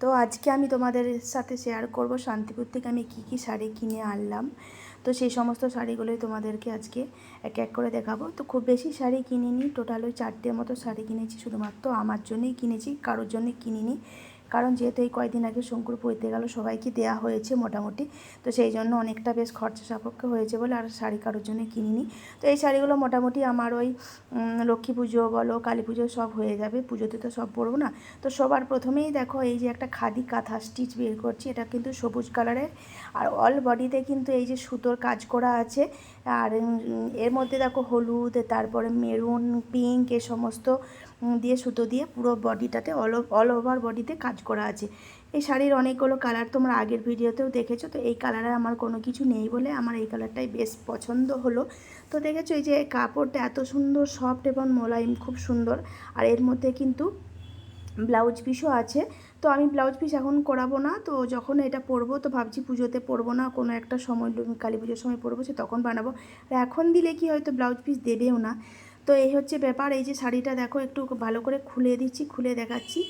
তো আজকে আমি তোমাদের সাথে শেয়ার করব শান্তিপুর থেকে আমি কি কি শাড়ি কিনে আনলাম। তো সেই সমস্ত শাড়িগুলোই তোমাদেরকে আজকে এক এক করে দেখাবো। তো খুব বেশি শাড়ি কিনিনি টোটাল ওই চারটের মতো শাড়ি কিনেছি, শুধুমাত্র আমার জন্যই কিনেছি, কারোর জন্য কিনিনি। কারণ যেহেতু এই কয়দিন আগে শঙ্কুর পড়তে গেল, সবাইকে দেওয়া হয়েছে মোটামুটি। তো সেই জন্য অনেকটা বেশ খরচা সাপেক্ষ হয়েছে বলে আর শাড়ি কারোর জন্য কিনিনি। তো এই শাড়িগুলো মোটামুটি আমার ওই লক্ষ্মী পুজো বলো, কালী পুজো সব হয়ে যাবে। পুজোতে তো সব পরবো না। তো সবার প্রথমেই দেখো এই যে একটা খাদি কাঁথা স্টিচ বের করছি। এটা কিন্তু সবুজ কালারের। আর অল বডিতে কিন্তু এই যে সুতোর কাজ করা আছে। আর এর মধ্যে দেখো হলুদ, তারপরে মেরুন পিঙ্ক এ সমস্ত দিয়ে সুতো দিয়ে পুরো বডিটাতে অল অল ওভার বডিতে কাজ করা আছে। এই শাড়ির অনেকগুলো কালার তোমরা আগের ভিডিওতেও দেখেছ, তো এই কালারে আমার কোনো কিছু নেই বলে আমার এই কালারটাই বেশ পছন্দ হলো। তো দেখেছ এই যে কাপড়টা এত সুন্দর সফট এবং মোলায়েম, খুব সুন্দর। আর এর মধ্যে কিন্তু ব্লাউজ পিসও আছে। তো আমি ব্লাউজ পিস এখন করাবো না। তো যখন এটা পরবো, তো ভাবছি পুজোতে পরবো না। কোনো একটা সময় কালী পুজোর সময় পরবো, সে তখন বানাবো। আর এখন দিলে কি হয়তো ব্লাউজ পিস দেবেও না। তো এই হচ্ছে ব্যাপার। এই যে শাড়িটা দেখো, একটু ভালো করে খুলে দিচ্ছি, খুলে দেখাচ্ছি।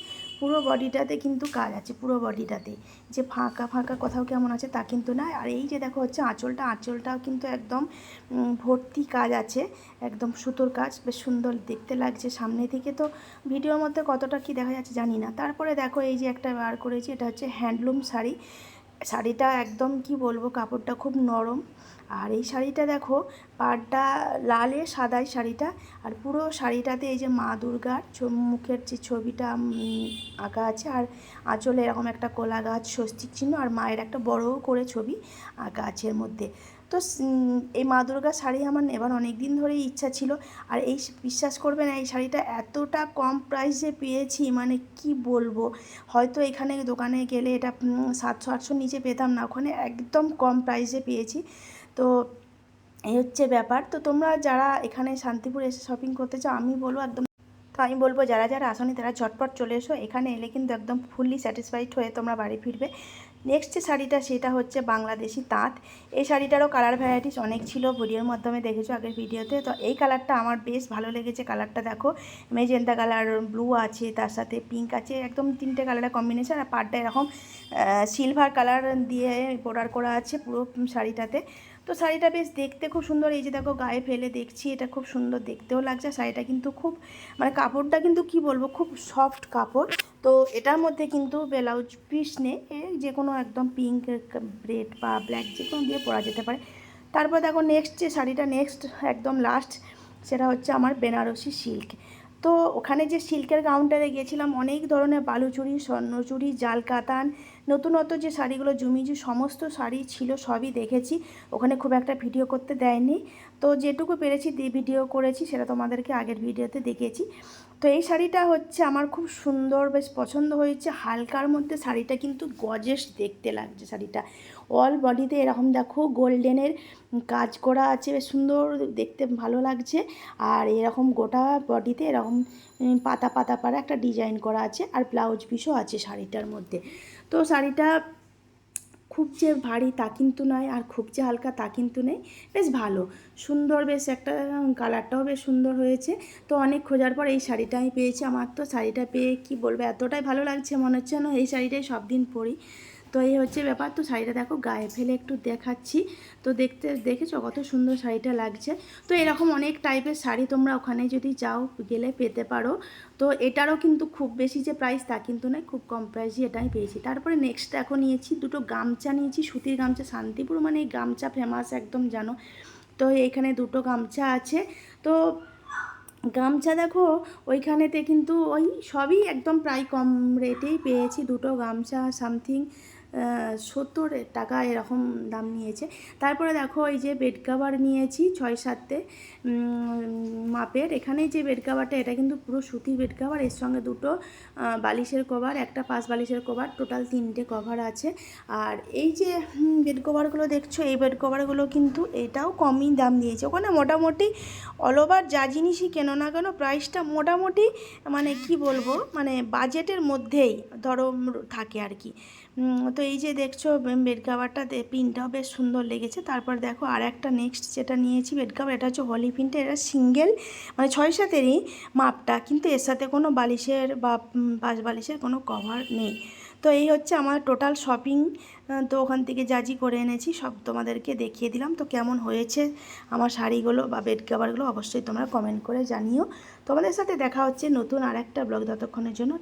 পুরো বডিটাতে কিন্তু কাজ আছে, পুরো বডিটাতে। যে ফাঁকা ফাঁকা কোথাও কেমন আছে তা কিন্তু না আর এই যে দেখো হচ্ছে আঁচলটা, আঁচলটাও কিন্তু একদম ভর্তি কাজ আছে, একদম সুতোর কাজ, বেশ সুন্দর দেখতে লাগছে সামনে থেকে। তো ভিডিওর মধ্যে কতটা কি দেখা যাচ্ছে জানি না। তারপরে দেখো এই যে একটা বার করেছি, এটা হচ্ছে হ্যান্ডলুম শাড়ি। শাড়িটা একদম কি বলব, কাপড়টা খুব নরম আর এই শাড়িটা দেখো, পাড়টা লালে সাদাই শাড়িটা, আর পুরো শাড়িটাতে এই যে মা দুর্গার মুখের যে ছবিটা আঁকা আছে, আর আঁচলে এরকম একটা কলা গাছ, স্বস্তিক চিহ্ন, আর মায়ের একটা বড় করে ছবি আঁকা আছে এর মধ্যে। তো এই মা দুর্গার শাড়ি আমার নেবার অনেক দিন ধরেই ইচ্ছা ছিল, আর এই বিশ্বাস করবে না, এই শাড়িটা এতটা কম প্রাইসে পেয়েছি মানে কি বলব? হয়তো এখানে দোকানে গেলে এটা সাতশো আটশোর নিচে পেতাম না, ওখানে একদম কম প্রাইসে পেয়েছি। তো এই হচ্ছে ব্যাপার। তো তোমরা যারা এখানে শান্তিপুর এসে শপিং করতে চাও, আমি বলব একদম তো আমি বলব যারা যারা আসনি তারা ঝটপট চলে এসো। এখানে এলে কিন্তু একদম ফুললি স্যাটিসফাইড হয়ে তোমরা বাড়ি ফিরবে। নেক্সট যে শাড়িটা, সেটা হচ্ছে বাংলাদেশি তাঁত। এই শাড়িটারও কালার ভ্যারাইটিস অনেক ছিল ভিডিওর মাধ্যমে দেখেছ আগের ভিডিওতে তো এই কালারটা আমার বেশ ভালো লেগেছে কালারটা দেখো। মেজেন্টা কালার ব্লু আছে, তার সাথে পিঙ্ক আছে, একদম তিনটে কালারের কম্বিনেশন আর পাড়টা এরকম সিলভার কালার দিয়ে বর্ডার করা আছে পুরো শাড়িটাতে। তো শাড়িটা বেশ দেখতে খুব সুন্দর। এই যে দেখো গায়ে ফেলে দেখছি, এটা খুব সুন্দর দেখতেও লাগছে। শাড়িটা কিন্তু খুব মানে কাপড়টা কিন্তু কি বলব, খুব সফট কাপড়। তো এটার মধ্যে কিন্তু ব্লাউজ পিস নেই যে কোনো একদম পিঙ্ক রেড বা ব্ল্যাক যে কোনো দিয়ে পরা যেতে পারে। তারপর দেখো নেক্সট যে শাড়িটা নেক্সট একদম লাস্ট সেটা হচ্ছে আমার বেনারসি সিল্ক তো ওখানে যে সিল্কের কাউন্টারে গিয়েছিলাম, অনেক ধরনের বালুচুরি, স্বর্ণচুরি, জাল কাতান নতুনত্ব যে শাড়িগুলো জমিজু সমস্ত শাড়ি ছিল সবই দেখেছি। ওখানে খুব একটা ভিডিও করতে দেয়নি। তো যেটুকু পেরেছি দিয়ে ভিডিও করেছি, সেটা তোমাদেরকে আগের ভিডিওতে দেখিয়েছি। তো এই শাড়িটা হচ্ছে আমার খুব সুন্দর, বেশ পছন্দ হয়েছে। হালকার মধ্যে শাড়িটা কিন্তু গজেস দেখতে লাগছে শাড়িটা। অল বডিতে এরকম দেখো গোল্ডেনের কাজ করা আছে, বেশ সুন্দর দেখতে ভালো লাগছে। আর এরকম গোটা বডিতে এরকম পাতা পাতা পাড়া একটা ডিজাইন করা আছে। আর ব্লাউজ পিসও আছে শাড়িটার মধ্যে। তো শাড়িটা খুব যে ভারী তা কিন্তু নয়, আর খুব যে হালকা তা কিন্তু নেই, বেশ ভালো। সুন্দর বেশ একটা কালারটাও বেশ সুন্দর হয়েছে। তো অনেক খোঁজার পর এই শাড়িটা আমি পেয়েছি। আমার তো শাড়িটা পেয়ে, কি বলব, এতটাই ভালো লাগছে, মনে হচ্ছে না এই শাড়িটাই সব দিন পরি। তো এই হচ্ছে ব্যাপার। তো শাড়িটা দেখো গায়ে ফেলে একটু দেখাচ্ছি। তো দেখতে, দেখেছ কত সুন্দর শাড়িটা লাগছে। তো এরকম অনেক টাইপের শাড়ি তোমরা ওখানে যদি যাও, গেলে পেতে পারো। তো এটারও কিন্তু খুব বেশি যে প্রাইস তা কিন্তু নয়, খুব কম প্রাইসই এটাই পেয়েছি। তারপরে নেক্সট দেখো নিয়েছি দুটো গামছা নিয়েছি, সুতির গামছা, শান্তিপুর মানে এই গামছা ফেমাস একদম জানো। তো এইখানে দুটো গামছা আছে। তো গামছা দেখো, ওইখানেতে কিন্তু ওই সবই একদম প্রায় কম রেটেই পেয়েছি। দুটো গামছা সামথিং সত্তর টাকা এরকম দাম নিয়েছে। তারপরে দেখো এই যে বেড কাভার নিয়েছি ছয় উম, মাপের। এখানে যে বেড কাভারটা এটা কিন্তু পুরো সুতির বেড কাভার এর সঙ্গে দুটো বালিশের কভার একটা পাঁচ বালিশের কভার টোটাল তিনটে কভার আছে। আর এই যে বেড কভারগুলো দেখছ এই বেড কভারগুলো কিন্তু এটাও কমই দাম দিয়েছে। ওখানে মোটামুটি অল ওভার যা জিনিসই কেনো না কেন প্রাইসটা মোটামুটি মানে কি বলব মানে বাজেটের মধ্যেই ধরো থাকে আর কি। উম, তো এই যে দেখছ বেড কাভারটা প্রিন্টটাও বেশ সুন্দর লেগেছে। তারপর দেখো আর একটা নেক্সট যেটা নিয়েছি বেড কাভার এটা হচ্ছে হলি প্রিন্টে এটা সিঙ্গেল মানে ছয় সাতেরই মাপটা, কিন্তু এর সাথে কোনো বালিশের বা পাঁচ বালিশের কোনো কভার নেই। তো এই হচ্ছে আমার টোটাল শপিং তো ওখান থেকে যা জি করে এনেছি, সব তোমাদেরকে দেখিয়ে দিলাম। তো কেমন হয়েছে আমার শাড়িগুলো বা বেড কাভারগুলো অবশ্যই তোমরা কমেন্ট করে জানিও। তোমাদের সাথে দেখা হচ্ছে নতুন আর একটা ব্লগ ততক্ষণের জন্য